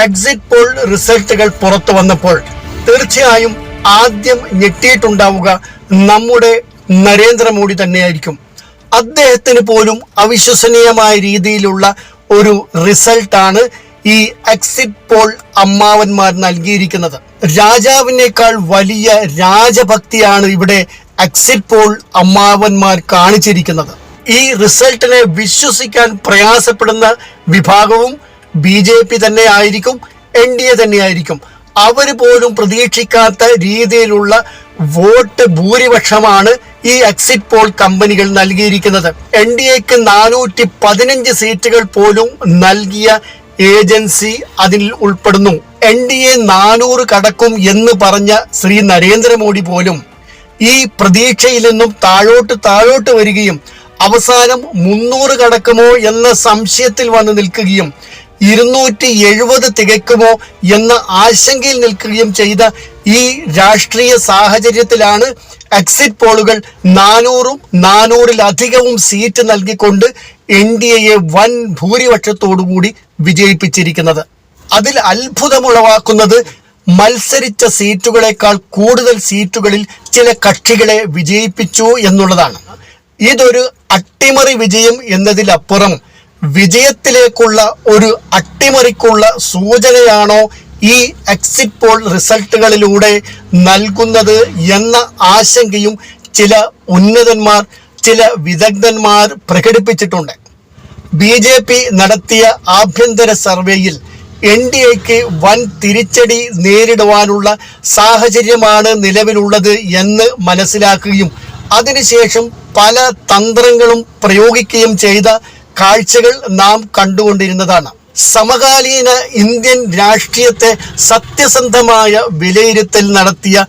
Exit poll റിസൾട്ടുകൾ പുറത്തു വന്നപ്പോൾ തീർച്ചയായും ആദ്യം ഞെട്ടിയിട്ടുണ്ടാവുക നമ്മുടെ നരേന്ദ്രമോദി തന്നെയായിരിക്കും. അദ്ദേഹത്തിന് പോലും അവിശ്വസനീയമായ രീതിയിലുള്ള ഒരു റിസൾട്ടാണ് ഈ എക്സിറ്റ് പോൾ അമ്മാവന്മാർ നൽകിയിരിക്കുന്നത്. രാജാവിനേക്കാൾ വലിയ രാജഭക്തിയാണ് ഇവിടെ എക്സിറ്റ് പോൾ അമ്മാവന്മാർ കാണിച്ചിരിക്കുന്നത്. ഈ റിസൾട്ടിനെ വിശ്വസിക്കാൻ പ്രയാസപ്പെടുന്ന വിഭാഗവും ബി ജെ പി തന്നെ ആയിരിക്കും എൻ ഡി എ തന്നെയായിരിക്കും. അവർ പോലും പ്രതീക്ഷിക്കാത്ത രീതിയിലുള്ള വോട്ട് ഭൂരിപക്ഷമാണ് ഈ എക്സിറ്റ് പോൾ കമ്പനികൾ നൽകിയിരിക്കുന്നത്. എൻ ഡി എക്ക് നാനൂറ്റി പതിനഞ്ച് സീറ്റുകൾ പോലും നൽകിയ ഏജൻസി അതിൽ ഉൾപ്പെടുന്നു. എൻ ഡി എ നാനൂറ് കടക്കും എന്ന് പറഞ്ഞ ശ്രീ നരേന്ദ്രമോദി പോലും ഈ പ്രതീക്ഷയിൽ നിന്നും താഴോട്ട് താഴോട്ട് വരികയും അവസാനം മുന്നൂറ് കടക്കുമോ എന്ന സംശയത്തിൽ വന്ന് നിൽക്കുകയും ഇരുന്നൂറ്റി എഴുപത് തികയ്ക്കുമോ എന്ന ആശങ്കയിൽ നിൽക്കുകയും ചെയ്ത ഈ രാഷ്ട്രീയ സാഹചര്യത്തിലാണ് എക്സിറ്റ് പോളുകൾ നാനൂറും നാനൂറിലധികവും സീറ്റ് നൽകിക്കൊണ്ട് എൻ ഡി എയെ വൻ ഭൂരിപക്ഷത്തോടുകൂടി വിജയിപ്പിച്ചിരിക്കുന്നത്. അതിൽ അത്ഭുതമുളവാക്കുന്നത് മത്സരിച്ച സീറ്റുകളെക്കാൾ കൂടുതൽ സീറ്റുകളിൽ ചില കക്ഷികളെ വിജയിപ്പിച്ചു എന്നുള്ളതാണ്. ഇതൊരു അട്ടിമറി വിജയം എന്നതിലപ്പുറം വിജയത്തിലേക്കുള്ള ഒരു അട്ടിമറിക്കുള്ള സൂചനയാണോ ഈ എക്സിറ്റ് പോൾ റിസൾട്ടുകളിലൂടെ നൽകുന്നത് എന്ന ആശങ്കയും ചില ഉന്നതന്മാർ ചില വിദഗ്ധന്മാർ പ്രകടിപ്പിച്ചിട്ടുണ്ട്. ബി ജെ പി നടത്തിയ ആഭ്യന്തര സർവേയിൽ എൻ ഡി എക്ക് വൻ തിരിച്ചടി നേരിടുവാനുള്ള സാഹചര്യമാണ് നിലവിലുള്ളത് എന്ന് മനസ്സിലാക്കുകയും അതിനുശേഷം പല തന്ത്രങ്ങളും പ്രയോഗിക്കുകയും ചെയ്ത കാഴ്ചകൾ നാം കണ്ടുകൊണ്ടിരുന്നതാണ്. സമകാലീന ഇന്ത്യൻ രാഷ്ട്രീയത്തെ സത്യസന്ധമായ വിലയിരുത്തൽ നടത്തിയ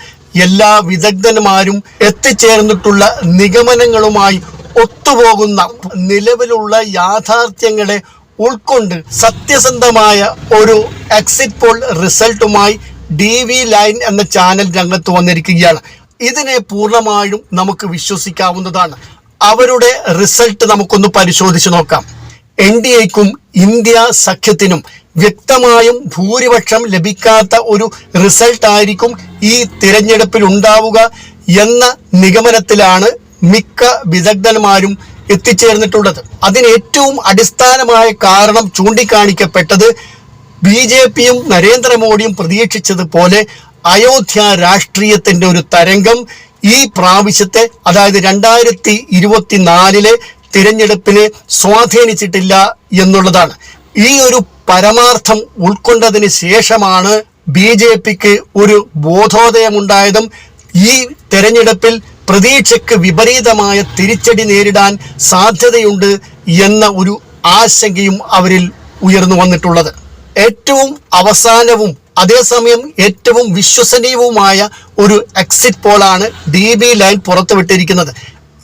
എല്ലാ വിദഗ്ധന്മാരും എത്തിച്ചേർന്നിട്ടുള്ള നിഗമനങ്ങളുമായി ഒത്തുപോകുന്ന നിലവിലുള്ള യാഥാർത്ഥ്യങ്ങളെ ഉൾക്കൊണ്ട് സത്യസന്ധമായ ഒരു എക്സിറ്റ് പോൾ റിസൾട്ടുമായി ഡി വി ലൈൻ എന്ന ചാനൽ രംഗത്ത് വന്നിരിക്കുകയാണ്. ഇതിനെ പൂർണമായും നമുക്ക് വിശ്വസിക്കാവുന്നതാണ്. അവരുടെ റിസൾട്ട് നമുക്കൊന്ന് പരിശോധിച്ച് നോക്കാം. എൻ ഡി എക്കും ഇന്ത്യ സഖ്യത്തിനും വ്യക്തമായും ഭൂരിപക്ഷം ലഭിക്കാത്ത ഒരു റിസൾട്ട് ആയിരിക്കും ഈ തിരഞ്ഞെടുപ്പിൽ ഉണ്ടാവുക എന്ന നിഗമനത്തിലാണ് മിക്ക വിദഗ്ധന്മാരും എത്തിച്ചേർന്നിട്ടുള്ളത്. അതിന് ഏറ്റവും അടിസ്ഥാനമായ കാരണം ചൂണ്ടിക്കാണിക്കപ്പെട്ടത് ബി ജെ പിയും നരേന്ദ്രമോദിയും പ്രതീക്ഷിച്ചതുപോലെ അയോധ്യ രാഷ്ട്രീയത്തിന്റെ ഒരു തരംഗം ഈ പ്രാവശ്യത്തെ അതായത് രണ്ടായിരത്തി ഇരുപത്തിനാലിലെ തിരഞ്ഞെടുപ്പിനെ സ്വാധീനിച്ചിട്ടില്ല എന്നുള്ളതാണ്. ഈ ഒരു പരമാർത്ഥം ഉൾക്കൊണ്ടതിന് ശേഷമാണ് ബി ജെ പിക്ക് ഒരു ബോധോദയമുണ്ടായതും ഈ തെരഞ്ഞെടുപ്പിൽ പ്രതീക്ഷയ്ക്ക് വിപരീതമായ തിരിച്ചടി നേരിടാൻ സാധ്യതയുണ്ട് എന്ന ഒരു ആശങ്കയും അവരിൽ ഉയർന്നു വന്നിട്ടുള്ളത്. ഏറ്റവും അവസാനവും അതേസമയം ഏറ്റവും വിശ്വസനീയവുമായ ഒരു എക്സിറ്റ് പോളാണ് ഡി ബി ലൈൻ പുറത്തുവിട്ടിരിക്കുന്നത്.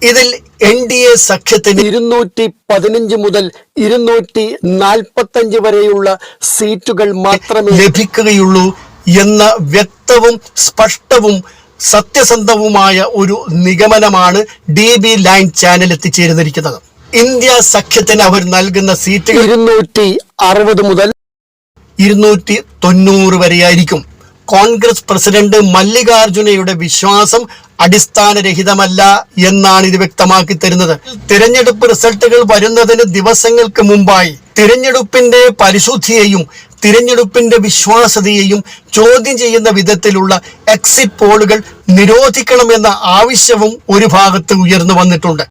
ഇതിൽ എൻ ഡി എ സഖ്യത്തിന് ഇരുന്നൂറ്റി പതിനഞ്ച് മുതൽ ഇരുന്നൂറ്റി നാൽപ്പത്തഞ്ച് വരെയുള്ള സീറ്റുകൾ മാത്രമേ ലഭിക്കുകയുള്ളൂ എന്ന വ്യക്തവും സ്പഷ്ടവും സത്യസന്ധവുമായ ഒരു നിഗമനമാണ് ഡി ബി ലൈൻ ചാനൽ എത്തിച്ചേർന്നിരിക്കുന്നത്. ഇന്ത്യ സഖ്യത്തിന് അവർ നൽകുന്ന സീറ്റുകൾ ഇരുന്നൂറ്റി അറുപത് മുതൽ ഇരുന്നൂറ്റി തൊണ്ണൂറ് വരെയായിരിക്കും. കോൺഗ്രസ് പ്രസിഡന്റ് മല്ലികാർജുനയുടെ വിശ്വാസം അടിസ്ഥാനരഹിതമല്ല എന്നാണ് ഇത് വ്യക്തമാക്കി തരുന്നത്. തിരഞ്ഞെടുപ്പ് റിസൾട്ടുകൾ വരുന്നതിന് ദിവസങ്ങൾക്ക് മുമ്പായി തിരഞ്ഞെടുപ്പിന്റെ പരിശുദ്ധിയെയും തിരഞ്ഞെടുപ്പിന്റെ വിശ്വാസതയെയും ചോദ്യം ചെയ്യുന്ന വിധത്തിലുള്ള എക്സിറ്റ് പോളുകൾ നിരോധിക്കണമെന്ന ആവശ്യവും ഒരു ഭാഗത്ത് ഉയർന്നു വന്നിട്ടുണ്ട്.